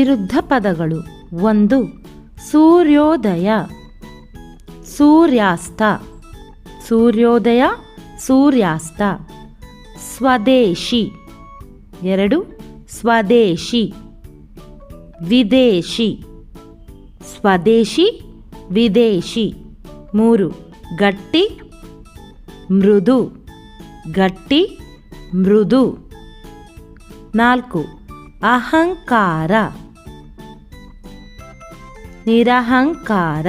ವಿರುದ್ಧ ಪದಗಳು. ಒಂದು, ಸೂರ್ಯೋದಯ, ಸೂರ್ಯಾಸ್ತ. ಸೂರ್ಯೋದಯ, ಸೂರ್ಯಾಸ್ತ. ಸ್ವದೇಶಿ. ಎರಡು, ಸ್ವದೇಶಿ. ವಿದೇಶಿ. ಸ್ವದೇಶಿ, ವಿದೇಶಿ. ಮೂರು, ಗಟ್ಟಿ, ಮೃದು. ಗಟ್ಟಿ, ಮೃದು. ನಾಲ್ಕು, ಅಹಂಕಾರ. ನಿರಹಂಕಾರ.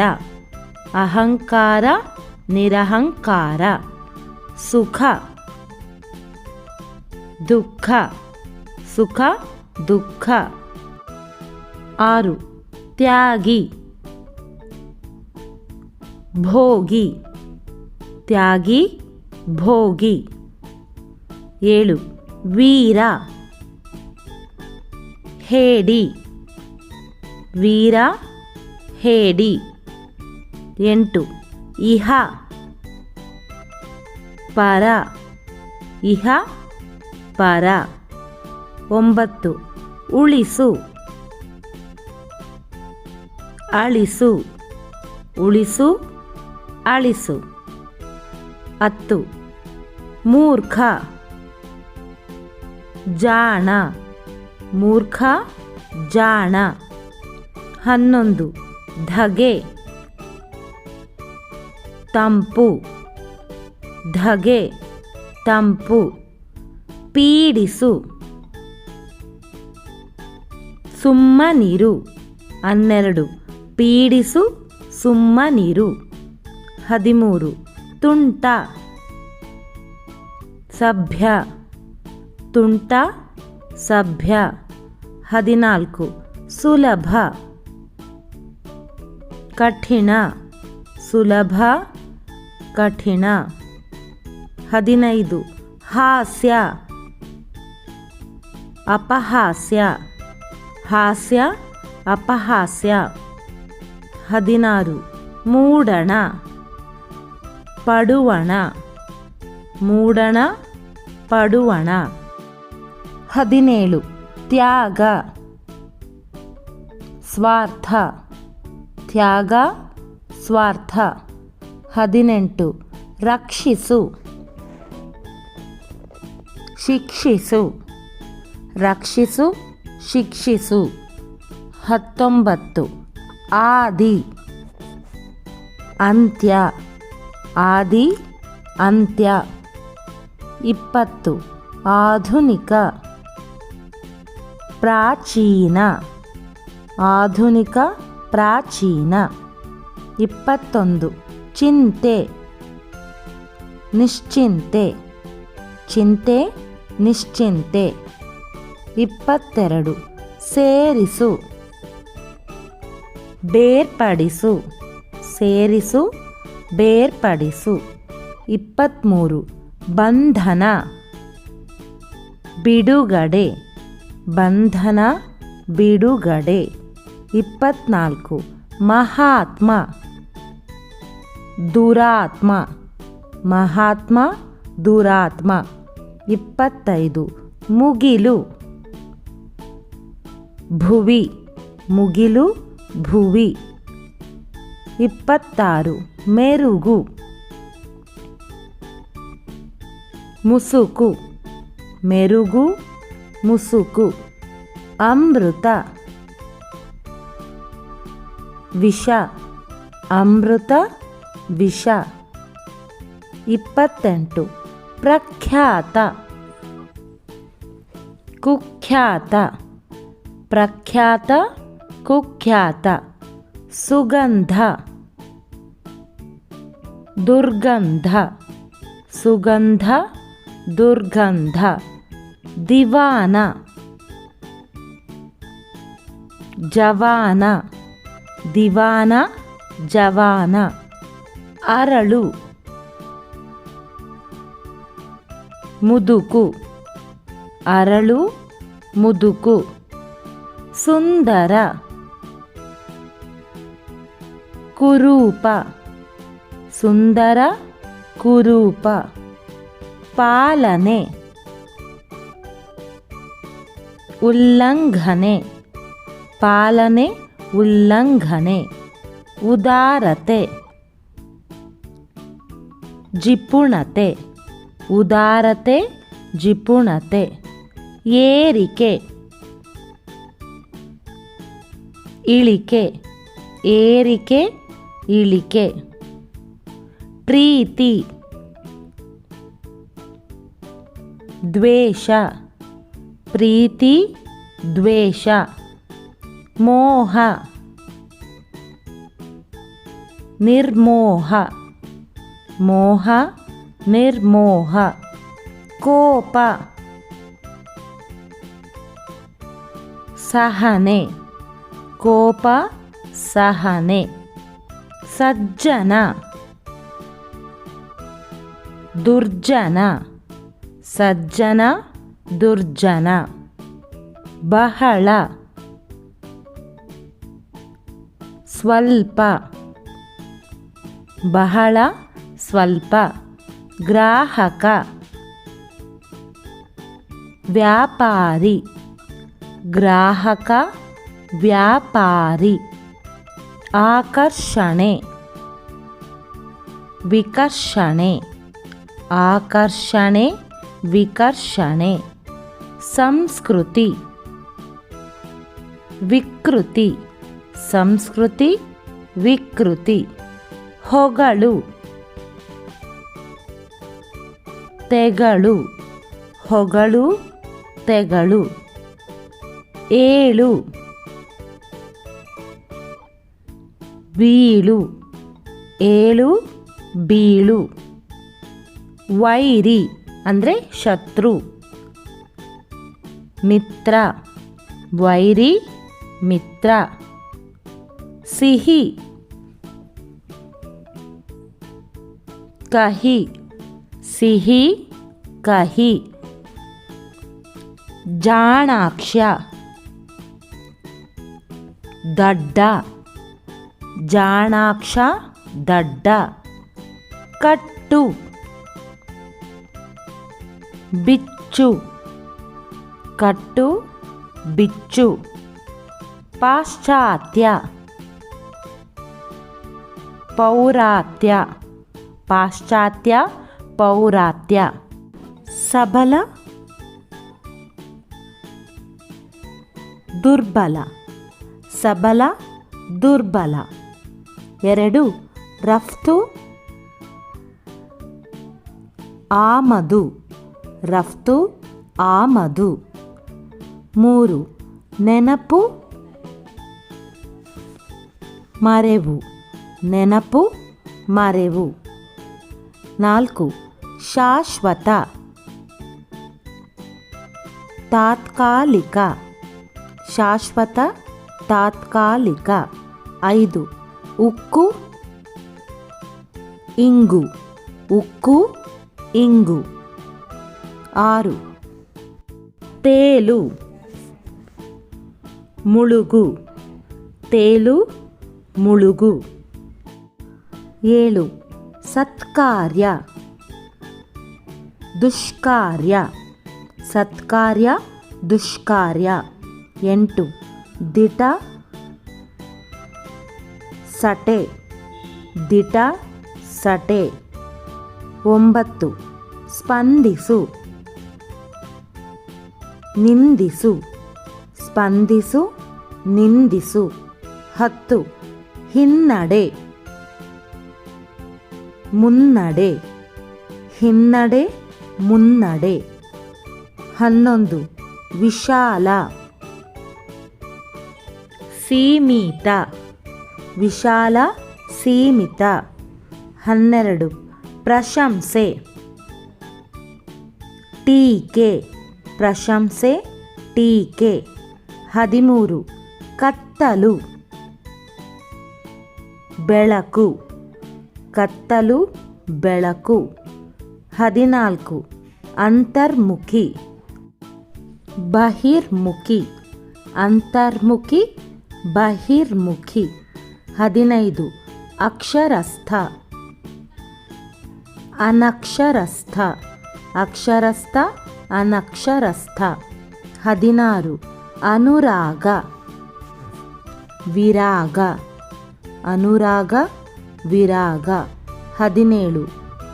ಅಹಂಕಾರ, ನಿರಹಂಕಾರ. ಸುಖ. ದುಃಖ. ಸುಖ, ದುಃಖ. ಆರು. ತ್ಯಾಗಿ. ಭೋಗಿ. ತ್ಯಾಗಿ, ಭೋಗಿ. ಏಳು. ವೀರ. ಹೇಡಿ. ವೀರ ಹೇಡಿ. ಎಂಟು. ಇಹ. ಪರ. ಇಹ. ಪರ. ಒಂಬತ್ತು. ಉಳಿಸು. ಅಳಿಸು. ಉಳಿಸು. ಅಳಿಸು. ಹತ್ತು. ಮೂರ್ಖ. ಜಾಣ. ಮೂರ್ಖ, ಜಾಣ. ಹನ್ನೊಂದು. ಧಗೆ. ತಂಪು. ಧಗೆ. ತಂಪು. ಪೀಡಿಸು. ಸುಮ್ಮನಿರು. ಹನ್ನೆರಡು. ಪೀಡಿಸು, ಸುಮ್ಮನಿರು. ಹದಿಮೂರು. ತುಂಟ. ಸಭ್ಯ. ತುಂಟ, ಸಭ್ಯ. ಹದಿನಾಲ್ಕು. ಸುಲಭ. ಕಠಿಣ, ಸುಲಭ, ಕಠಿಣ. ಹದಿನೈದು, ಹಾಸ್ಯ. ಅಪಹಾಸ್ಯ. ಹಾಸ್ಯ, ಅಪಹಾಸ್ಯ. ಹದಿನಾರು, ಮೂಡಣ. ಪಡುವಣ. ಮೂಡಣ, ಪಡುವಣ. ಹದಿನೇಳು, ತ್ಯಾಗ. ಸ್ವಾರ್ಥ. ತ್ಯಾಗ, ಸ್ವಾರ್ಥ. ಹದಿನೆಂಟು. ರಕ್ಷಿಸು. ಶಿಕ್ಷಿಸು. ರಕ್ಷಿಸು, ಶಿಕ್ಷಿಸು. ಹತ್ತೊಂಬತ್ತು. ಆದಿ. ಅಂತ್ಯ. ಆದಿ, ಅಂತ್ಯ. ಇಪ್ಪತ್ತು. ಆಧುನಿಕ. ಪ್ರಾಚೀನ. ಆಧುನಿಕ ಪ್ರಾಚೀನ. ಇಪ್ಪತ್ತೊಂದು. ಚಿಂತೆ. ನಿಶ್ಚಿಂತೆ. ಚಿಂತೆ, ನಿಶ್ಚಿಂತೆ. ಇಪ್ಪತ್ತೆರಡು. ಸೇರಿಸು. ಬೇರ್ಪಡಿಸು. ಸೇರಿಸು, ಬೇರ್ಪಡಿಸು. ಇಪ್ಪತ್ತ್ಮೂರು ಬಂಧನ. ಬಿಡುಗಡೆ. ಬಂಧನ, ಬಿಡುಗಡೆ. ಇಪ್ಪತ್ನಾಲ್ಕು. ಮಹಾತ್ಮ. ದುರಾತ್ಮ. ಮಹಾತ್ಮ, ದುರಾತ್ಮ. ಇಪ್ಪತ್ತೈದು. ಮುಗಿಲು. ಭುವಿ. ಮುಗಿಲು, ಭುವಿ. ಇಪ್ಪತ್ತಾರು. ಮೆರುಗು. ಮುಸುಕು. ಮೆರುಗು, ಮುಸುಕು. ಅಮೃತ. ವಿಷ. ಅಮೃತ ವಿಷ. ಇಪ್ಪತ್ತೆಂಟು. ಪ್ರಖ್ಯಾತ. ಕುಖ್ಯಾತ. ಪ್ರಖ್ಯಾತ ಕುಖ್ಯಾತ. ಸುಗಂಧ. ದುರ್ಗಂಧ. ಸುಗಂಧ ದುರ್ಗಂಧ. ದಿವಾನ. ಜವಾನ. ದಿವಾನ ಜವಾನ. ಅರಳು. ಮುದುಕು. ಅರಳು ಮುದುಕು. ಸುಂದರ. ಕುರೂಪ. ಸುಂದರ ಕುರೂಪ. ಪಾಲನೆ. ಉಲ್ಲಂಘನೆ. ಪಾಲನೆ ಉಲ್ಲಂಘನೆ ಉದಾರತೆ ಜಿಪುಣತೆ ಉದಾರತೆ ಜಿಪುಣತೆ ಏರಿಕೆ ಇಳಿಕೆ ಏರಿಕೆ ಇಳಿಕೆ ಪ್ರೀತಿ ದ್ವೇಷ ಪ್ರೀತಿ ದ್ವೇಷ. ಮೋಹ. ನಿರ್ಮೋಹ. ಮೋಹ ನಿರ್ಮೋಹ. ಕೋಪ. ಸಹನೆ. ಕೋಪ ಸಹನೆ. ಸಜ್ಜನ. ದುರ್ಜನ. ಸಜ್ಜನ ದುರ್ಜನ. ಬಹಳ. ಸ್ವಲ್ಪ. ಬಹಳ ಸ್ವಲ್ಪ. ಗ್ರಾಹಕ. ವ್ಯಾಪಾರಿ. ಗ್ರಾಹಕ. ವ್ಯಾಪಾರಿ. ಆಕರ್ಷಣೆ. ವಿಕರ್ಷಣೆ. ಆಕರ್ಷಣೆ ವಿಕರ್ಷಣೆ. ಸಂಸ್ಕೃತಿ. ವಿಕೃತಿ. ಸಂಸ್ಕೃತಿ, ವಿಕೃತಿ. ಹೊಗಳು. ತೆಗಳು. ಹೊಗಳು, ತೆಗಳು. ಏಳು. ಬೀಳು. ಏಳು, ಬೀಳು. ವೈರಿ, ಅಂದರೆ ಶತ್ರು. ಮಿತ್ರ. ವೈರಿ, ಮಿತ್ರ. ಸಿಹಿ ಕಹಿ ಸಿಹಿ ಕಹಿ ಜಾಣಾಕ್ಷ ದಡ್ಡ ಜಾಣಾಕ್ಷ ದಡ್ಡ ಕಟ್ಟು ಬಿಚ್ಚು ಕಟ್ಟು ಬಿಚ್ಚು ಪಾಶ್ಚಾತ್ಯ ಪೌರಾತ್ಯ, ಪಾಶ್ಚಾತ್ಯ ಪೌರಾತ್ಯ. ಸಬಲ, ದುರ್ಬಲ. ಸಬಲ, ದುರ್ಬಲ. ಎರಡು, ರಫ್ತು. ಆಮದು ರಫ್ತು, ಆಮದು. ಮೂರು, ನೆನಪು. ಮರೆವು. ನೆನಪು ಮರೆವು ನಾಲ್ಕು ಶಾಶ್ವತ ತಾತ್ಕಾಲಿಕ ಶಾಶ್ವತ ತಾತ್ಕಾಲಿಕ ಐದು ಉಕ್ಕು ಇಂಗು ಉಕ್ಕು ಇಂಗು ಆರು ತೇಲು ಮುಳುಗು ತೇಲು ಮುಳುಗು ಏಳು. ಸತ್ಕಾರ್ಯ. ದುಷ್ಕಾರ್ಯ. ಸತ್ಕಾರ್ಯ, ದುಷ್ಕಾರ್ಯ. ಎಂಟು. ದಿಟ, ಸಟೆ. ದಿಟ, ಸಟೆ. ಒಂಬತ್ತು. ಸ್ಪಂದಿಸು. ನಿಂದಿಸು. ಸ್ಪಂದಿಸು, ನಿಂದಿಸು. ಹತ್ತು. ಹಿನ್ನಡೆ. ಮುನ್ನಡೆ. ಹಿನ್ನಡೆ, ಮುನ್ನಡೆ. ಹನ್ನೊಂದು, ವಿಶಾಲ. ಸೀಮಿತ. ವಿಶಾಲ, ಸೀಮಿತ. ಹನ್ನೆರಡು, ಪ್ರಶಂಸೆ. ಟೀಕೆ ಪ್ರಶಂಸೆ, ಟೀಕೆ. ಹದಿಮೂರು, ಕತ್ತಲು. ಬೆಳಕು. ಕತ್ತಲು, ಬೆಳಕು. ಹದಿನಾಲ್ಕು. ಅಂತರ್ಮುಖಿ. ಬಹಿರ್ಮುಖಿ. ಅಂತರ್ಮುಖಿ, ಬಹಿರ್ಮುಖಿ. ಹದಿನೈದು. ಅಕ್ಷರಸ್ಥ. ಅನಕ್ಷರಸ್ಥ. ಅಕ್ಷರಸ್ಥ, ಅನಕ್ಷರಸ್ಥ. ಹದಿನಾರು. ಅನುರಾಗ. ವಿರಾಗ. ಅನುರಾಗ ವಿರಾಗ ಹದಿನೇಳು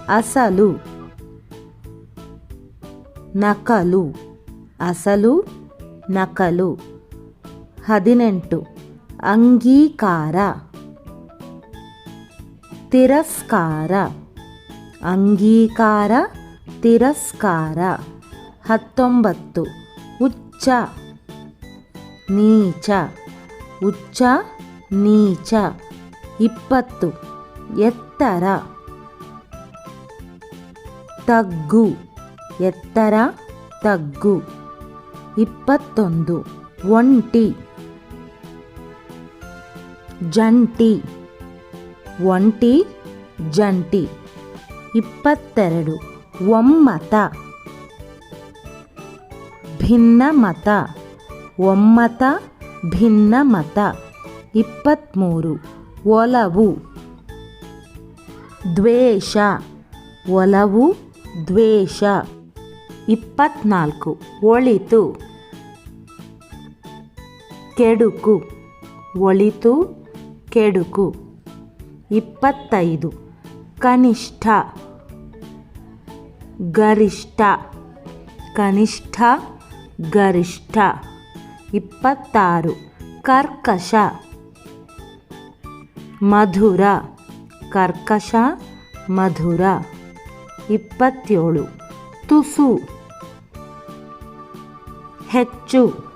ಅಸಲು ನಕಲು ಅಸಲು ನಕಲು ಹದಿನೆಂಟು ಅಂಗೀಕಾರ ತಿರಸ್ಕಾರ ಅಂಗೀಕಾರ ತಿರಸ್ಕಾರ ಹತ್ತೊಂಬತ್ತು ಉಚ್ಚ ನೀಚ ಉಚ್ಚ ನೀಚ ಇಪ್ಪತ್ತು ಎತ್ತರ. ತಗ್ಗು. ಎತ್ತರ, ತಗ್ಗು. ಇಪ್ಪತ್ತೊಂದು. ಒಂಟಿ. ಜಂಟಿ. ಒಂಟಿ, ಜಂಟಿ. ಇಪ್ಪತ್ತೆರಡು. ಒಮ್ಮತ. ಭಿನ್ನಮತ. ಒಮ್ಮತ, ಭಿನ್ನಮತ. ಇಪ್ಪತ್ತ್ಮೂರು ಒಲವು. ದ್ವೇಷ. ಒಲವು, ದ್ವೇಷ. ಇಪ್ಪತ್ನಾಲ್ಕು. ಒಳಿತು. ಕೆಡುಕು. ಒಳಿತು, ಕೆಡುಕು. ಇಪ್ಪತ್ತೈದು. ಕನಿಷ್ಠ. ಗರಿಷ್ಠ. ಕನಿಷ್ಠ, ಗರಿಷ್ಠ. ಇಪ್ಪತ್ತಾರು. ಕರ್ಕಶ. ಮಧುರ. ಕರ್ಕಶ, ಮಧುರ. ಇಪ್ಪತ್ತೇಳು. ತುಸು. ಹೆಚ್ಚು.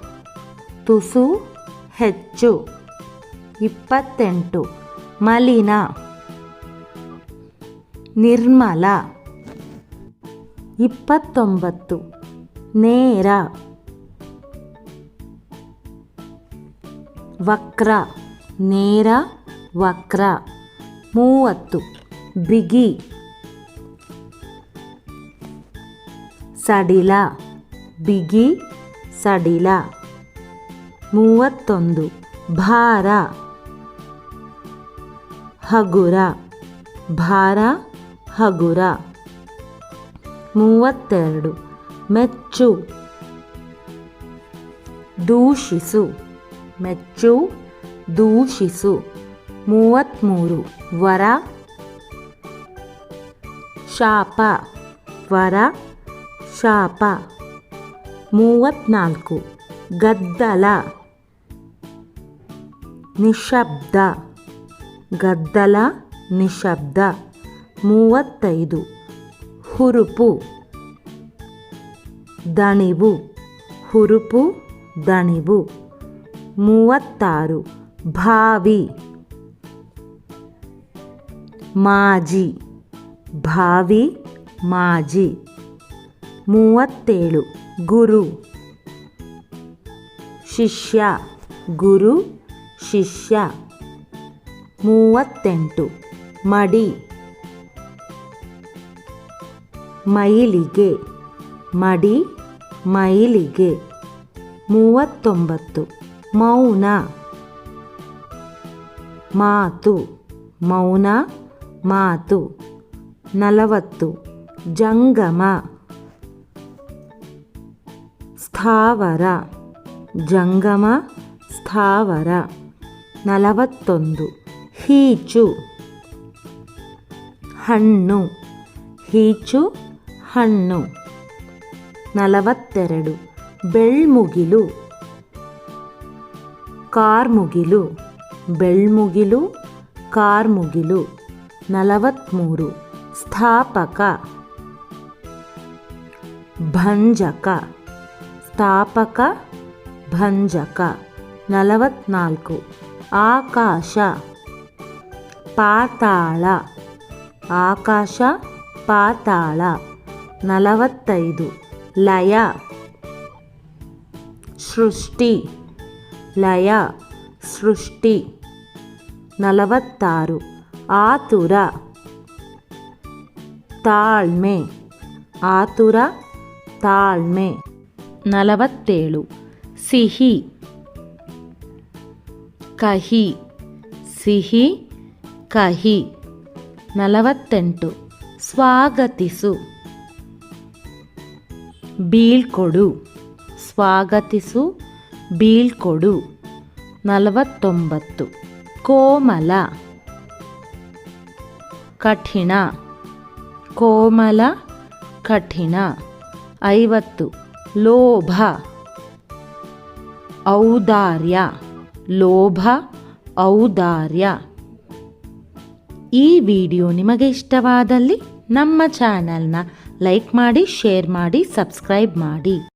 ತುಸು, ಹೆಚ್ಚು. ಇಪ್ಪತ್ತೆಂಟು. ಮಲಿನ. ನಿರ್ಮಲ. ಇಪ್ಪತ್ತೊಂಬತ್ತು. ನೇರ. ವಕ್ರ. ನೇರ, ವಕ್ರ. ಮೂವತ್ತು. ಬಿಗಿ. ಸಡಿಲ. ಬಿಗಿ, ಸಡಿಲ. ಮೂವತ್ತೊಂದು. ಭಾರ. ಹಗುರ. ಭಾರ, ಹಗುರ. ಮೂವತ್ತೆರಡು. ಮೆಚ್ಚು. ದೂಷಿಸು. ಮೆಚ್ಚು, ದೂಷಿಸು. ಮೂವತ್ತ್ಮೂರು. ವರ. ಶಾಪ. ವರ. ಶಾಪ. ಮೂವತ್ತ್ನಾಲ್ಕು. ಗದ್ದಲ. ನಿಶಬ್ದ. ಗದ್ದಲ, ನಿಶಬ್ದ. ಮೂವತ್ತೈದು. ಹುರುಪು. ದಣಿವು. ಹುರುಪು, ದಣಿವು. ಮೂವತ್ತಾರು. ಭಾವಿ. ಮಾಜಿ. ಭಾವಿ ಮಾಜಿ. ಮೂವತ್ತೇಳು, ಗುರು. ಶಿಷ್ಯ ಗುರು, ಶಿಷ್ಯ. ಮೂವತ್ತೆಂಟು, ಮಡಿ. ಮೈಲಿಗೆ ಮಡಿ, ಮೈಲಿಗೆ. ಮೂವತ್ತೊಂಬತ್ತು, ಮೌನ. ಮಾತು, ಮೌನ. ಮಾತು. ನಲವತ್ತು. ಜಂಗಮ. ಸ್ಥಾವರ. ಜಂಗಮ, ಸ್ಥಾವರ. ನಲವತ್ತೊಂದು. ಹೀಚು. ಹಣ್ಣು. ಹೀಚು, ಹಣ್ಣು. ನಲವತ್ತೆರಡು. ಬೆಳ್ಮುಗಿಲು. ಕಾರ್ಮುಗಿಲು. ಬೆಳ್ಮುಗಿಲು, ಕಾರ್ಮುಗಿಲು. ನಲವತ್ತ್ಮೂರು ಸ್ಥಾಪಕ. ಭಂಜಕ. ಸ್ಥಾಪಕ. ಭಂಜಕ. ನಲವತ್ನಾಲ್ಕು. ಆಕಾಶ. ಪಾತಾಳ. ಆಕಾಶ, ಪಾತಾಳ. ನಲವತ್ತೈದು. ಲಯ. ಸೃಷ್ಟಿ. ಲಯ. ಸೃಷ್ಟಿ. ನಲವತ್ತಾರು. ಆತುರ. ತಾಳ್ಮೆ. ಆತುರ, ತಾಳ್ಮೆ. ನಲವತ್ತೇಳು. ಸಿಹಿ. ಕಹಿ. ಸಿಹಿ, ಕಹಿ. ನಲವತ್ತೆಂಟು. ಸ್ವಾಗತಿಸು. ಬೀಳ್ಕೊಡು. ಸ್ವಾಗತಿಸು, ಬೀಳ್ಕೊಡು. ನಲವತ್ತೊಂಬತ್ತು. ಕೋಮಲ. ಕಠಿಣ. ಕೋಮಲ ಕಠಿಣ. ಐವತ್ತು. ಲೋಭ. ಔದಾರ್ಯ. ಲೋಭ, ಔದಾರ್ಯ. ಈ ವಿಡಿಯೋ ನಿಮಗೆ ಇಷ್ಟವಾದಲ್ಲಿ ನಮ್ಮ ಚಾನಲ್ನ ಲೈಕ್ ಮಾಡಿ, ಶೇರ್ ಮಾಡಿ, ಸಬ್ಸ್ಕ್ರೈಬ್ ಮಾಡಿ.